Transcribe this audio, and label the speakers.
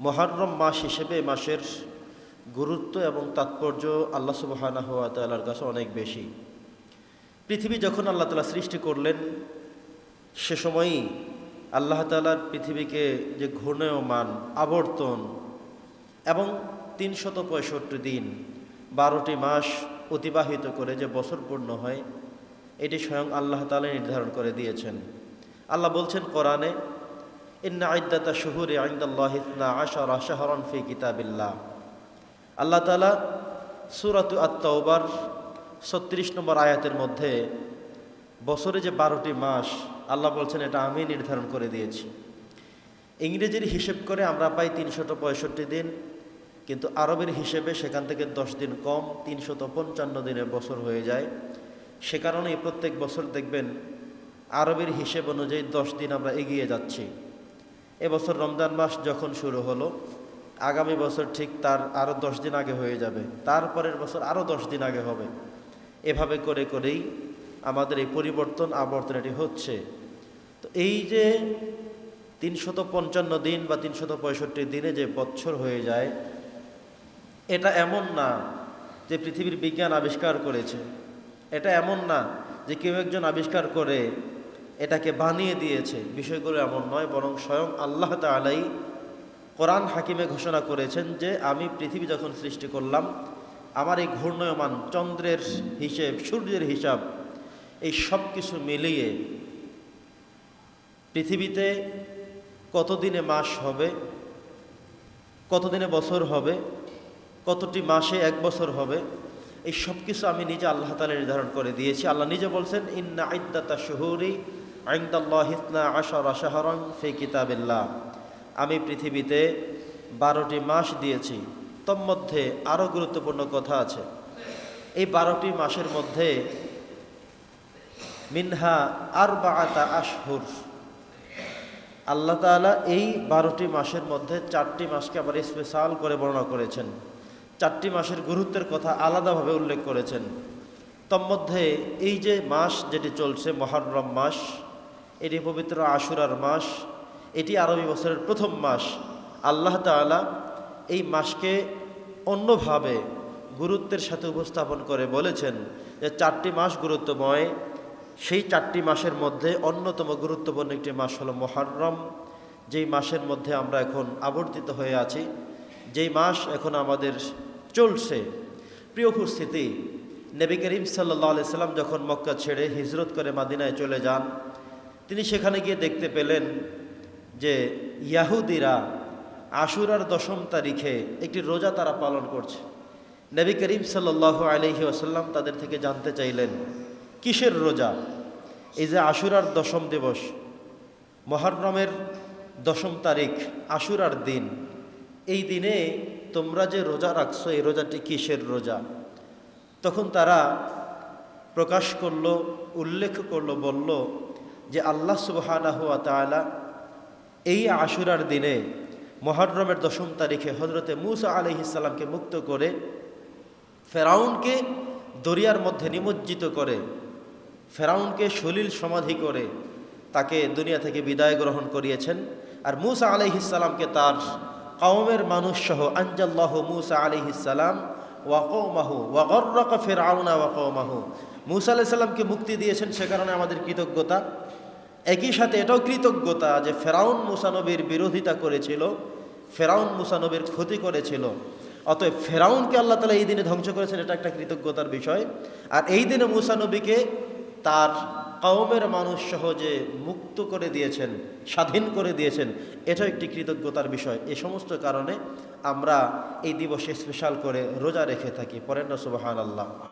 Speaker 1: মহারম মাস হিসেবে মাসের গুরুত্ব এবং তাৎপর্য আল্লাহ সুবাহানা হওয়া তাল্লার কাছে অনেক বেশি। পৃথিবী যখন আল্লাহ তালা সৃষ্টি করলেন, সে সময়ই আল্লাহ তালার পৃথিবীকে যে ঘূর্ণয়মান, আবর্তন এবং তিনশত পঁয়ষট্টি দিন, বারোটি মাস অতিবাহিত করে যে বছর পূর্ণ হয়, এটি স্বয়ং আল্লাহ তালা নির্ধারণ করে দিয়েছেন। আল্লাহ বলছেন, কোরআনে ইন্না আইদাতা শহুরে আইন্দাল্লাহ ইসনা আশারা শাহরন ফি কিতাবিল্লাহ। আল্লাহ তালা সুরাত আত্মাওবার ছত্রিশ নম্বর আয়াতের মধ্যে বছরে যে বারোটি মাস আল্লাহ বলছেন এটা আমি নির্ধারণ করে দিয়েছি। ইংরেজির হিসেব করে আমরা পাই তিনশত পঁয়ষট্টি দিন, কিন্তু আরবের হিসেবে সেখান থেকে দশ দিন কম, তিনশত পঞ্চান্ন দিনের বছর হয়ে যায়। সে কারণেই প্রত্যেক বছর দেখবেন আরবের হিসেব অনুযায়ী দশ দিন আমরা এগিয়ে যাচ্ছি। এবছর রমজান মাস যখন শুরু হলো, আগামী বছর ঠিক তার আরও দশ দিন আগে হয়ে যাবে। তারপরের বছর আরও দশ দিন আগে হবে। এভাবে করে করেই আমাদের এই পরিবর্তন আবর্তন এটি হচ্ছে। তো এই যে তিনশত পঞ্চান্ন দিন বা তিনশত পঁয়ষট্টি দিনে যে বছর হয়ে যায়, এটা এমন না যে পৃথিবীর বিজ্ঞান আবিষ্কার করেছে। এটা এমন না যে কেউ একজন আবিষ্কার করে এটাকে বানিয়ে দিয়েছে। বিষয়গুলো এমন নয়, বরং স্বয়ং আল্লাহ তালাই কোরআন হাকিমে ঘোষণা করেছেন যে, আমি পৃথিবী যখন সৃষ্টি করলাম, আমার এই ঘূর্ণয়মান চন্দ্রের হিসেব, সূর্যের হিসাব, এই সব কিছু মিলিয়ে পৃথিবীতে কতদিনে মাস হবে, কতদিনে বছর হবে, কতটি মাসে এক বছর হবে, এই সব কিছু আমি নিজে আল্লাহ তালা নির্ধারণ করে দিয়েছি। আল্লাহ নিজে বলছেন, ইন্না আইদাতা শহুরি আমি পৃথিবীতে বারোটি মাস দিয়েছি তন্মধ্যে আরও গুরুত্বপূর্ণ কথা আছে। এই বারোটি মাসের মধ্যে মিনহা আর বাতা আশহুর। আল্লাহ তালা এই বারোটি মাসের মধ্যে চারটি মাসকে আবার স্পেশাল করে বর্ণনা করেছেন। চারটি মাসের গুরুত্বের কথা আলাদাভাবে উল্লেখ করেছেন। তন্মধ্যে এই যে মাস যেটি চলছে মহারম মাস এটি পবিত্র আশুরার মাস, এটি আরবি বছরের প্রথম মাস। আল্লাহ তালা এই মাসকে অন্যভাবে গুরুত্বের সাথে উপস্থাপন করে বলেছেন যে চারটি মাস গুরুত্বময়। সেই চারটি মাসের মধ্যে অন্যতম গুরুত্বপূর্ণ একটি মাস হলো মহারম যেই মাসের মধ্যে আমরা এখন আবর্তিত হয়ে আছি, যেই মাস এখন আমাদের চলছে। প্রিয় উপস্থিতি, নবী করিম সাল্লাহ সাল্লাম যখন মক্কা ছেড়ে হিজরত করে মাদিনায় চলে যান তিনি সেখানে গিয়ে দেখতে পেলেন যে ইয়াহুদিরা আশুরার দশম তারিখে একটি রোজা তারা পালন করছে। নবী করিম সাল্লাহ আলহি আসাল্লাম তাদের থেকে জানতে চাইলেন, কিসের রোজা? এই যে আশুরার দশম দিবস, মহরমের দশম তারিখ, আশুরার দিন, এই দিনে তোমরা যে রোজা রাখছো, এই রোজাটি কিসের রোজা? তখন তারা প্রকাশ করল, উল্লেখ করল, বলল যে আল্লাহ তালা এই আশুরার দিনে মহরমের দশম তারিখে হজরতে মুসা আলহিসাল্লামকে মুক্ত করে ফেরাউনকে দরিয়ার মধ্যে নিমজ্জিত করে, ফেরাউনকে সলিল সমাধি করে তাকে দুনিয়া থেকে বিদায় গ্রহণ করিয়েছেন। আর মুসা আলহিসাল্লামকে তার কওমের মানুষ সহ আঞ্জাল্লাহ মুসা আলহিসাল্লাম ওয়াকৌমাহু ওয়াগর্রক ফের আউনা ওয়াকৌমাহু মুসা আলাইসাল্লামকে মুক্তি দিয়েছেন সে কারণে আমাদের কৃতজ্ঞতা। একই সাথে এটাও কৃতজ্ঞতা যে ফেরাউন মুসানবীর বিরোধিতা করেছিল, ফেরাউন মুসানবীর ক্ষতি করেছিল। অতএব ফেরাউনকে আল্লাহ তালা এই দিনে ধ্বংস করেছেন, এটা একটা কৃতজ্ঞতার বিষয়। আর এই দিনে মুসানবীকে তার কওমের মানুষ সহজে মুক্ত করে দিয়েছেন, স্বাধীন করে দিয়েছেন, এটাও একটি কৃতজ্ঞতার বিষয়। এ সমস্ত কারণে আমরা এই দিবসে স্পেশাল করে রোজা রেখে থাকি। পরেন সুবাহান আল্লাহ